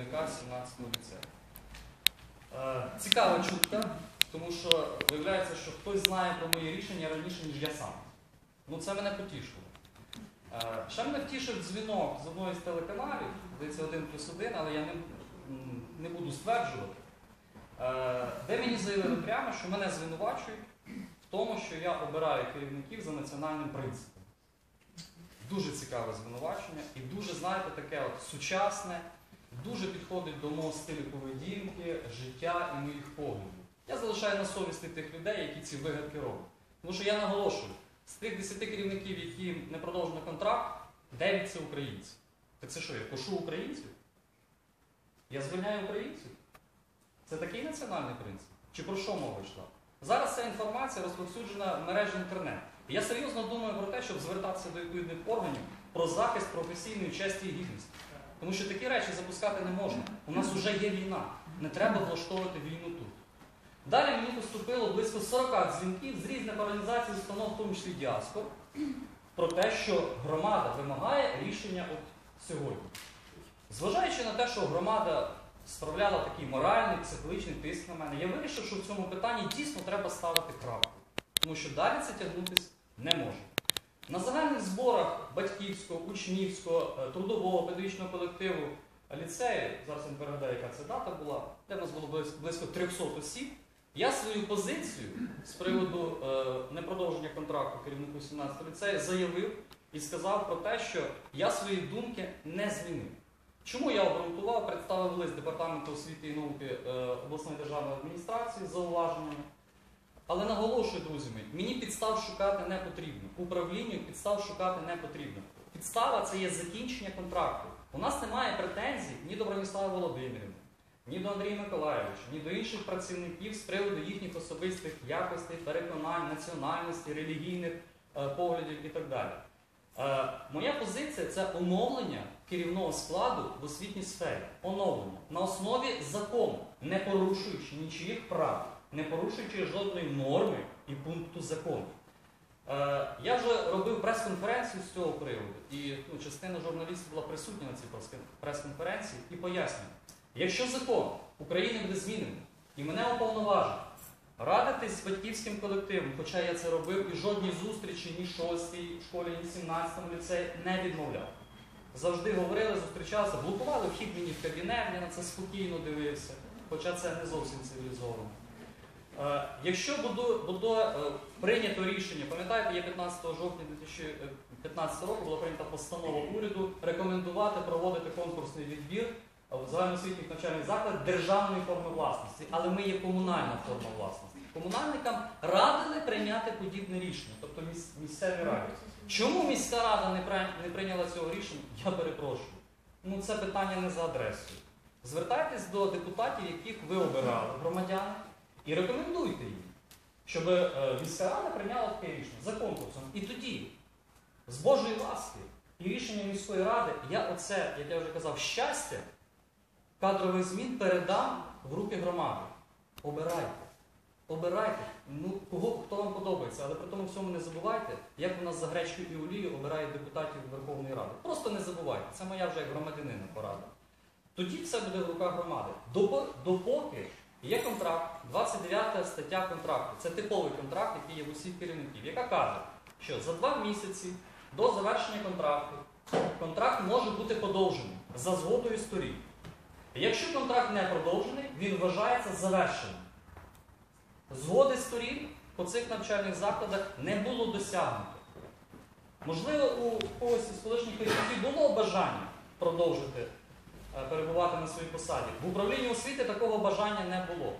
керівника 17-го ліцею. Е, Цікава чутка, тому що виявляється, що хтось знає про мої рішення раніше, ніж я сам. Ну це мене потішило. Е, Ще мене втішив дзвінок з одної з телеканалів, здається, один плюс один, але я не, не буду стверджувати, е, де мені заявили прямо, що мене звинувачують в тому, що я обираю керівників за національним принципом. Дуже цікаве звинувачення і дуже, знаєте, таке от сучасне, дуже підходить до мого стилю поведінки, життя і моїх поглядів. Я залишаю на совісті тих людей, які ці вигадки роблять. Тому що я наголошую, з тих 10 керівників, які не продовжено контракт, 9 це українці. Так це що, я кошу українців? Я звільняю українців? Це такий національний принцип? Чи про що мова йшла? Зараз ця інформація розповсюджена в мережі інтернет. Я серйозно думаю про те, щоб звертатися до відповідних органів про захист професійної честі і гідності. Тому що такі речі запускати не можна. У нас вже є війна. Не треба влаштовувати війну тут. Далі мені поступило близько 40 дзвінків з різних організацій, установ, в тому числі діаспор, про те, що громада вимагає рішення от сьогодні. Зважаючи на те, що громада справляла такий моральний, психологічний тиск на мене, я вирішив, що в цьому питанні дійсно треба ставити крапку. Тому що далі це тягнутися не може. На загальних зборах батьківського, учнівського, е, трудового, педагогічного колективу ліцею, зараз я не пригадаю, яка це дата була, де в нас було близько- близько 300 осіб, я свою позицію з приводу е, непродовження контракту керівнику 17 ліцею заявив і сказав про те, що я свої думки не змінив. Чому я обґрунтував, представив лист Департаменту освіти і науки е, обласної державної адміністрації з зауваженнями. Але наголошую, друзі мої, мені підстав шукати не потрібно. Управлінню підстав шукати не потрібно. Підстава це є закінчення контракту. У нас немає претензій ні до Броніслава Володимирівни, ні до Андрія Миколаєвича, ні до інших працівників з приводу їхніх особистих якостей, переконань, національності, релігійних е, поглядів і так далі. Е, моя позиція це оновлення керівного складу в освітній сфері. Оновлення на основі закону, не порушуючи нічиїх прав, не порушуючи жодної норми і пункту закону. Е, я вже робив прес-конференцію з цього приводу, і ну, частина журналістів була присутня на цій прес- прес-конференції і пояснюю, якщо закон України буде змінений і мене уповноважить радитись з батьківським колективом, хоча я це робив і жодні зустрічі ні 6-й школі, ні 17-му ліцеї не відмовляв. Завжди говорили, зустрічалися, блокували вхід мені в кабінет, я на це спокійно дивився, хоча це не зовсім цивілізовано. Е, Якщо буде, е, прийнято рішення, пам'ятаєте, є 15 жовтня 2015 року була прийнята постанова уряду рекомендувати проводити конкурсний відбір в загальноосвітніх навчальних закладах державної форми власності, але ми є комунальна форма власності. Комунальникам радили прийняти подібне рішення, тобто місцеві раді. Чому міська рада не прийняла цього рішення? Я перепрошую. Ну це питання не за адресою. Звертайтесь до депутатів, яких ви обирали, громадяни, і рекомендуйте їм, щоб е, міська рада прийняла таке рішення за конкурсом. І тоді, з Божої ласки і рішення міської ради, я оце, як я вже казав, щастя кадрових змін передам в руки громади. Обирайте. Обирайте. Ну, кого, хто вам подобається, але при тому всьому не забувайте, як у нас за гречку і олію обирають депутатів Верховної Ради. Просто не забувайте. Це моя вже як громадянина порада. Тоді все буде в руках громади. Допоки є контракт, 29 стаття контракту. Це типовий контракт, який є в усіх керівників, яка каже, що за два місяці до завершення контракту контракт може бути подовжений за згодою сторін. Якщо контракт не продовжений, він вважається завершеним. Згоди сторін по цих навчальних закладах не було досягнуто. Можливо, у когось із колишніх керівників було бажання продовжити перебувати на своїй посаді. В управлінні освіти такого бажання не було.